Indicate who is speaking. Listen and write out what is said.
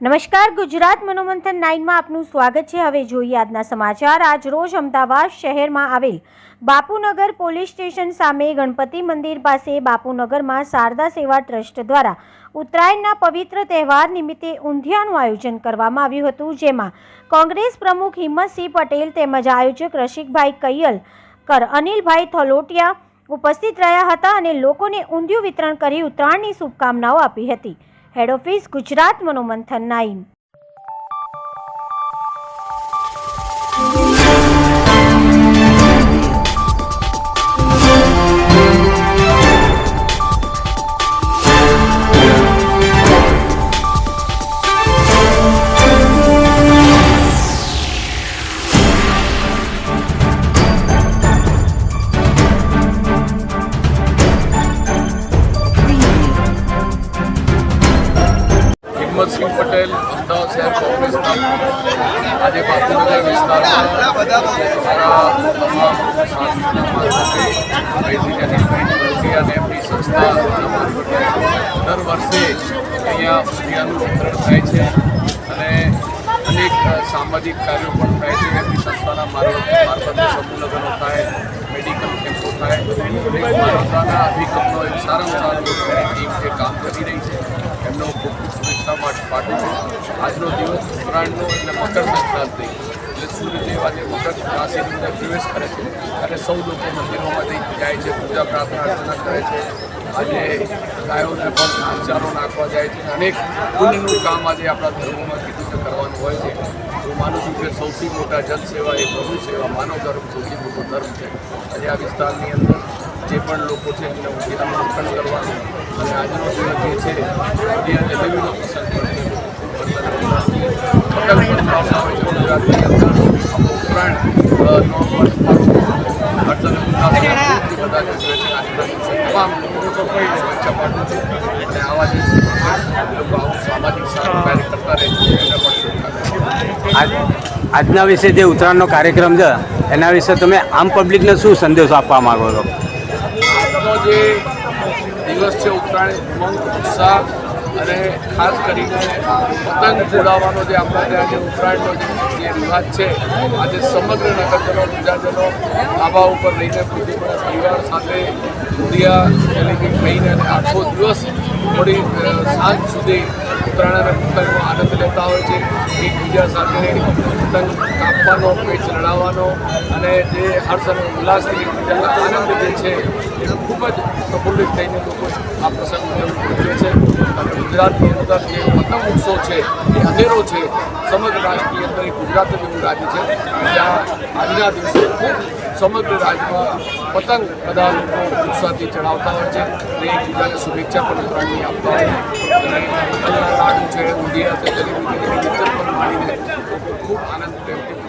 Speaker 1: નમસ્કાર, ગુજરાત મનોમંથન નાઇનમાં આપનું સ્વાગત છે. હવે જોઈએ આજના સમાચાર. આજ રોજ અમદાવાદ શહેરમાં આવેલ બાપુનગર પોલીસ સ્ટેશન સામે ગણપતિ મંદિર પાસે બાપુનગરમાં શારદા સેવા ટ્રસ્ટ દ્વારા ઉત્તરાયણના પવિત્ર તહેવાર નિમિત્તે ઊંધિયાનું આયોજન કરવામાં આવ્યું હતું, જેમાં કોંગ્રેસ પ્રમુખ હિંમતસિંહ પટેલ તેમજ આયોજક રસિકભાઈ કૈયલ, કર અનિલભાઈ થલોટિયા ઉપસ્થિત રહ્યા હતા અને લોકોને ઊંધિયું વિતરણ કરી ઉત્તરાયણની શુભકામનાઓ આપી હતી. હેડ ઓફિસ ગુજરાત મનોમંથન નાઇન
Speaker 2: હિંમતસિંહ પટેલ, અમદાવાદ શહેર કોંગ્રેસના આજે બાપુનગર વિસ્તારમાં એમની સંસ્થા દર વર્ષે અહીંયા ઊંધિયાનું વિતરણ થાય છે અને અનેક સામાજિક કાર્યો પણ થાય છે. એમની સંસ્થાના મારફતે સમૂહલગ્નો થાય, મેડિકલ કેમ્પો થાય. અનેક માનવતાના અભિગમનો એક સારામાં સારું ટીમ જે કામ કરી રહી છે એમનો ખૂબ ખૂબ શુભેચ્છા માટે પાઠવું છું. આજનો દિવસ ઉત્તરાયણનો એટલે મકર સંક્રાંતિ. એટલે સૂર્યદેવ આજે મકર રાશિની અંદર પ્રવેશ કરે છે અને સૌ લોકો મંદિરોમાંથી જાય છે, પૂજા પ્રાર્થના અર્ચના કરે છે. આજે ગાયોને પણ વિચારો નાખવા જાય છે. અનેક પુણ્યનું કામ આજે આપણા ધર્મોમાં કીધું કે કરવાનું હોય છે. હું માનું છું કે સૌથી મોટા જનસેવા એ પ્રભુ સેવા, માનવ ધર્મ સૌથી મોટો ધર્મ છે. આજે આ વિસ્તારની અંદર જે પણ લોકો છે, એમને ઊંધિયાનું વિતરણ કરવાનું અને આજનો દિવસ જે છે જે જે એ લોકો આવું સામાજિક સારું
Speaker 3: આજના વિશે જે ઉત્તરાયણનો કાર્યક્રમ છે, એના વિશે તમે આમ પબ્લિકને શું સંદેશો આપવા માંગો છો?
Speaker 2: જે દિવસ છે ઉત્તરાયણ ઉત્સાહ અને ખાસ કરીને પતંગ ઉડાવવાનો જે આપણા ત્યાં જે ઉત્તરાયણનો જે- રિવાજ છે, આજે સમગ્ર નગરજનો પ્રજાજનો ધાબા ઉપર લઈને પૂરી પરિવાર સાથે ઉડિયા જલેબી ખાઈને અને આખો દિવસ થોડી સાંજ સુધી ઉત્તરાયણ અને પતંગનો આનંદ લેતા હોય છે. એકબીજા સાથે પતંગ કાપવાનો, પેચ લડાવવાનો અને જે હર્ષ અને ઉલ્લાસથી એકબીજાનો આનંદ જે છે, એ ખૂબ જ પ્રફુલ્લિત થઈને લોકો આ પ્રસંગ ઉજવે છે. અને ગુજરાતની અંદર જે પતંગ ઉત્સવ છે, એ અંધેરો છે. સમગ્ર રાષ્ટ્રની અંદર ગુજરાત જેવું રાજ્ય છે. જ્યાં આજના દિવસે ખૂબ સમગ્ર રાજ્યમાં પતંગ બધા લોકો ઉત્સાહથી ચડાવતા હોય છે. અને એકબીજાને શુભેચ્છા પણ ઉત્તરાયણની આપતા હોય છે. અને લાડુ છે ઊંધિયા છે. જલેબી વિતરણ પણ માણીને ખૂબ આનંદ પ્રેમથી